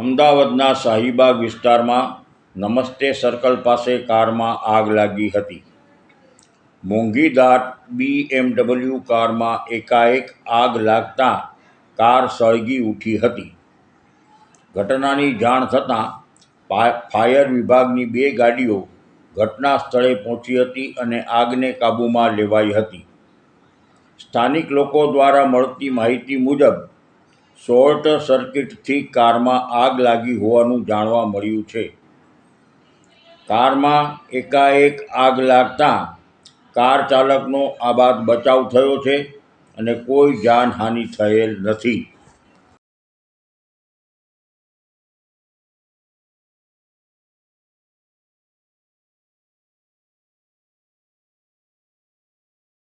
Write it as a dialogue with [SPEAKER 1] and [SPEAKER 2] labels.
[SPEAKER 1] અમદાવાદના શાહીબાગ વિસ્તારમાં નમસ્તે સર્કલ પાસે કારમાં આગ લાગી હતી. મોંઘીદાટ બીએમડબલ્યુ કારમાં એકાએક આગ લાગતા કાર સળગી ઉઠી હતી. ઘટનાની જાણ થતાં ફાયર વિભાગની બે ગાડીઓ ઘટના સ્થળે પહોંચી હતી અને આગને કાબૂમાં લેવાઈ હતી. સ્થાનિક લોકો દ્વારા મળતી માહિતી મુજબ શોર્ટ સર્કિટથી કારમાં આગ લાગી હોવાનું જાણવા મળ્યું છે. કારમાં એકાએક આગ લાગતાં કાર ચાલકનો આબાદ બચાવ થયો છે અને કોઈ જાનહાનિ થયેલ નથી.